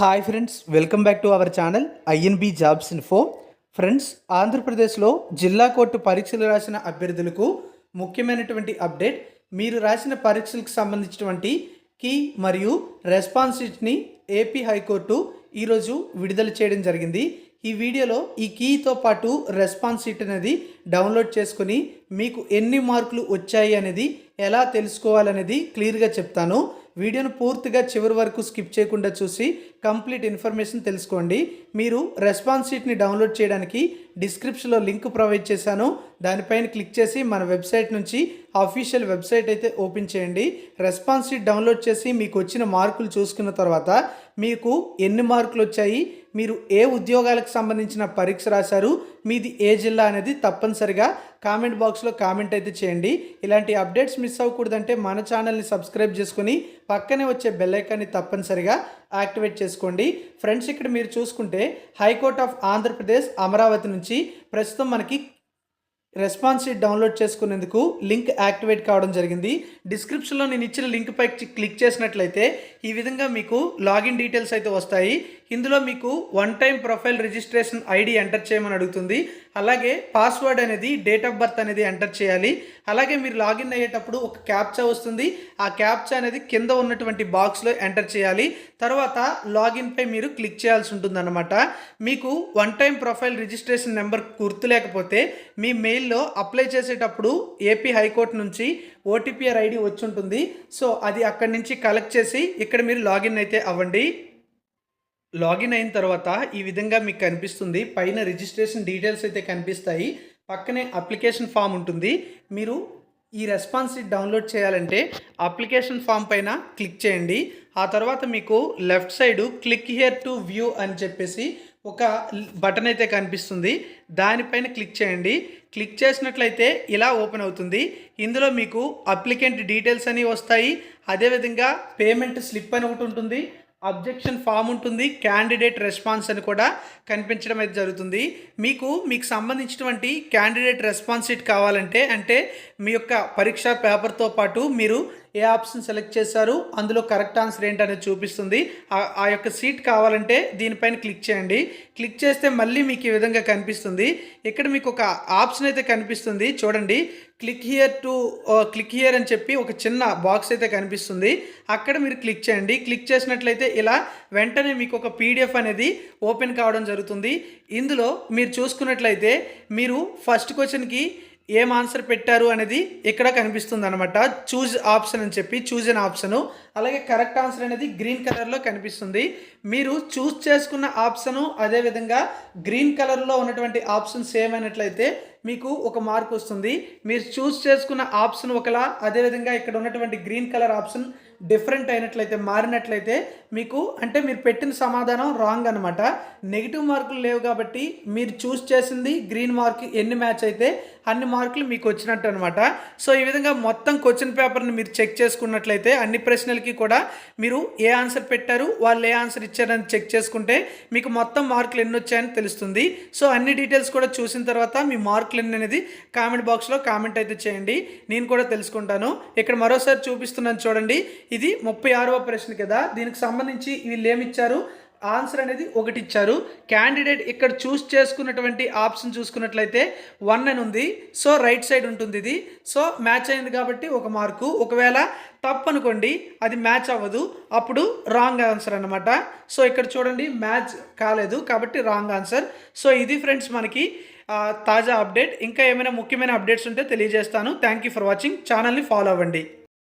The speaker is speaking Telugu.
Hi friends welcome back to our channel INB jobs info friends ఆంధ్రప్రదేశ్లో జిల్లా కోర్టు పరీక్షలు రాసిన అభ్యర్థులకు ముఖ్యమైనటువంటి అప్డేట్ మీరు రాసిన పరీక్షలకు సంబంధించినటువంటి కీ మరియు రెస్పాన్స్ షీట్ని ఏపీ హైకోర్టు ఈరోజు విడుదల చేయడం జరిగింది. ఈ వీడియోలో ఈ కీతో పాటు రెస్పాన్స్ షీట్ అనేది డౌన్లోడ్ చేసుకుని మీకు ఎన్ని మార్కులు వచ్చాయి అనేది ఎలా తెలుసుకోవాలనేది క్లియర్గా చెప్తాను. వీడియోను పూర్తిగా చివరి వరకు స్కిప్ చేయకుండా చూసి కంప్లీట్ ఇన్ఫర్మేషన్ తెలుసుకోండి. మీరు రెస్పాన్స్ షీట్ని డౌన్లోడ్ చేయడానికి డిస్క్రిప్షన్లో లింక్ ప్రొవైడ్ చేశాను. దానిపైన క్లిక్ చేసి మన వెబ్సైట్ నుంచి అఫీషియల్ వెబ్సైట్ అయితే ఓపెన్ చేయండి. రెస్పాన్స్ షీట్ డౌన్లోడ్ చేసి మీకు వచ్చిన మార్కులు చూసుకున్న తర్వాత మీకు ఎన్ని మార్కులు వచ్చాయి మీరు ఏ ఉద్యోగాలకు సంబంధించిన పరీక్ష రాశారు మీది ఏ జిల్లా అనేది తప్పనిసరిగా కామెంట్ బాక్స్లో కామెంట్ అయితే చేయండి. ఇలాంటి అప్డేట్స్ మిస్ అవ్వకూడదంటే మన ఛానల్ని సబ్స్క్రైబ్ చేసుకుని పక్కనే వచ్చే బెల్ ఐకాన్ని తప్పనిసరిగా యాక్టివేట్ చేసుకోండి. ఫ్రెండ్స్ ఇక్కడ మీరు చూసుకుంటే హైకోర్ట్ ఆఫ్ ఆంధ్రప్రదేశ్ అమరావతి నుంచి ప్రస్తుతం మనకి రెస్పాన్స్ షీట్ డౌన్లోడ్ చేసుకునేందుకు లింక్ యాక్టివేట్ కావడం జరిగింది. డిస్క్రిప్షన్లో నేను ఇచ్చిన లింక్పై క్లిక్ చేసినట్లయితే ఈ విధంగా మీకు లాగిన్ డీటెయిల్స్ అయితే వస్తాయి. ఇందులో మీకు one time profile registration ID enter చేయమని అడుగుతుంది. అలాగే పాస్వర్డ్ అనేది డేట్ ఆఫ్ బర్త్ అనేది ఎంటర్ చేయాలి. అలాగే మీరు లాగిన్ అయ్యేటప్పుడు ఒక క్యాప్చా వస్తుంది. ఆ క్యాప్చా అనేది కింద ఉన్నటువంటి బాక్స్లో ఎంటర్ చేయాలి. తర్వాత లాగిన్పై మీరు క్లిక్ చేయాల్సి ఉంటుందన్నమాట. మీకు one time profile registration number గుర్తు లేకపోతే మీ మెయిల్లో అప్లై చేసేటప్పుడు ఏపీ హైకోర్టు నుంచి ఓటీపీఆర్ ఐడి వచ్చి ఉంటుంది. సో అది అక్కడి నుంచి కలెక్ట్ చేసి ఇక్కడ మీరు లాగిన్ అయితే అవ్వండి. లాగిన్ అయిన తర్వాత ఈ విధంగా మీకు కనిపిస్తుంది. పైన రిజిస్ట్రేషన్ డీటెయిల్స్ అయితే కనిపిస్తాయి. పక్కనే అప్లికేషన్ ఫామ్ ఉంటుంది. మీరు ఈ రెస్పాన్స్ డౌన్లోడ్ చేయాలంటే అప్లికేషన్ ఫామ్ పైన క్లిక్ చేయండి. ఆ తర్వాత మీకు left side click here to view అని చెప్పేసి ఒక బటన్ అయితే కనిపిస్తుంది. దానిపైన క్లిక్ చేయండి. క్లిక్ చేసినట్లయితే ఇలా ఓపెన్ అవుతుంది. ఇందులో మీకు అప్లికెంట్ డీటెయిల్స్ అని వస్తాయి. అదేవిధంగా పేమెంట్ స్లిప్ అని ఒకటి ఉంటుంది. అబ్జెక్షన్ ఫామ్ ఉంటుంది క్యాండిడేట్ రెస్పాన్స్ అని కూడా కనిపించడం అయితే జరుగుతుంది. మీకు మీకు సంబంధించినటువంటి క్యాండిడేట్ రెస్పాన్స్ షీట్ కావాలంటే అంటే మీ యొక్క పరీక్ష పేపర్తో పాటు మీరు ఏ ఆప్షన్ సెలెక్ట్ చేశారు? అందులో కరెక్ట్ ఆన్సర్ ఏంటనేది చూపిస్తుంది. ఆ యొక్క సీట్ కావాలంటే దీనిపైన క్లిక్ చేయండి. క్లిక్ చేస్తే మళ్ళీ మీకు ఈ విధంగా కనిపిస్తుంది. ఇక్కడ మీకు ఒక ఆప్షన్ అయితే కనిపిస్తుంది. చూడండి. Click here to click here అని చెప్పి ఒక చిన్న బాక్స్ అయితే కనిపిస్తుంది. అక్కడ మీరు క్లిక్ చేయండి. క్లిక్ చేసినట్లయితే ఇలా వెంటనే మీకు ఒక పీడిఎఫ్ అనేది ఓపెన్ కావడం జరుగుతుంది. ఇందులో మీరు చూసుకున్నట్లయితే మీరు ఫస్ట్ క్వశ్చన్కి ఏం ఆన్సర్ పెట్టారు అనేది ఇక్కడ కనిపిస్తుంది అనమాట చూజ్ ఆప్షన్ అని చెప్పి చూజ్ అన్ ఆప్షను. అలాగే కరెక్ట్ ఆన్సర్ అనేది గ్రీన్ కలర్లో కనిపిస్తుంది. మీరు చూస్ చేసుకున్న ఆప్షను అదేవిధంగా గ్రీన్ కలర్లో ఉన్నటువంటి ఆప్షన్ సేమ్ అయినట్లయితే మీకు ఒక మార్క్ వస్తుంది. మీరు చూస్ చేసుకున్న ఆప్షన్ ఒకలా అదేవిధంగా ఇక్కడ ఉన్నటువంటి గ్రీన్ కలర్ ఆప్షన్ డిఫరెంట్ అయినట్లయితే మారినట్లయితే మీకు అంటే మీరు పెట్టిన సమాధానం రాంగ్ అనమాట నెగిటివ్ మార్కులు లేవు కాబట్టి మీరు చూస్ చేసింది గ్రీన్ మార్క్ ఎన్ని మ్యాచ్ అయితే అన్ని మార్కులు మీకు వచ్చినట్టు అనమాట సో ఈ విధంగా మొత్తం క్వశ్చన్ పేపర్ని మీరు చెక్ చేసుకున్నట్లయితే అన్ని ప్రశ్నలకి కూడా మీరు ఏ ఆన్సర్ పెట్టారు వాళ్ళు ఏ ఆన్సర్ ఇచ్చారని చెక్ చేసుకుంటే మీకు మొత్తం మార్కులు ఎన్ని వచ్చాయని తెలుస్తుంది. సో అన్ని డీటెయిల్స్ కూడా చూసిన తర్వాత మీ మార్కులు ఎన్ని అనేది కామెంట్ బాక్స్లో కామెంట్ అయితే చేయండి. నేను కూడా తెలుసుకుంటాను. ఇక్కడ మరోసారి చూపిస్తున్నాను చూడండి. ఇది ముప్పై ఆరవ ప్రశ్న కదా. దీనికి సంబంధించి వీళ్ళు ఏమిచ్చారు? ఆన్సర్ అనేది ఒకటి ఇచ్చారు క్యాండిడేట్ ఇక్కడ చూస్ చేసుకున్నటువంటి ఆప్షన్ చూసుకున్నట్లయితే వన్ అని ఉంది. సో రైట్ సైడ్ ఉంటుంది ఇది. సో మ్యాచ్ అయింది కాబట్టి ఒక మార్కు. ఒకవేళ తప్పు అనుకోండి అది మ్యాచ్ అవ్వదు. అప్పుడు రాంగ్ ఆన్సర్ అనమాట సో ఇక్కడ చూడండి మ్యాచ్ కాలేదు కాబట్టి రాంగ్ ఆన్సర్. సో ఇది ఫ్రెండ్స్ మనకి తాజా అప్డేట్. ఇంకా ఏమైనా ముఖ్యమైన అప్డేట్స్ ఉంటే తెలియజేస్తాను. Thank you for watching. ఛానల్ని ఫాలో అవ్వండి.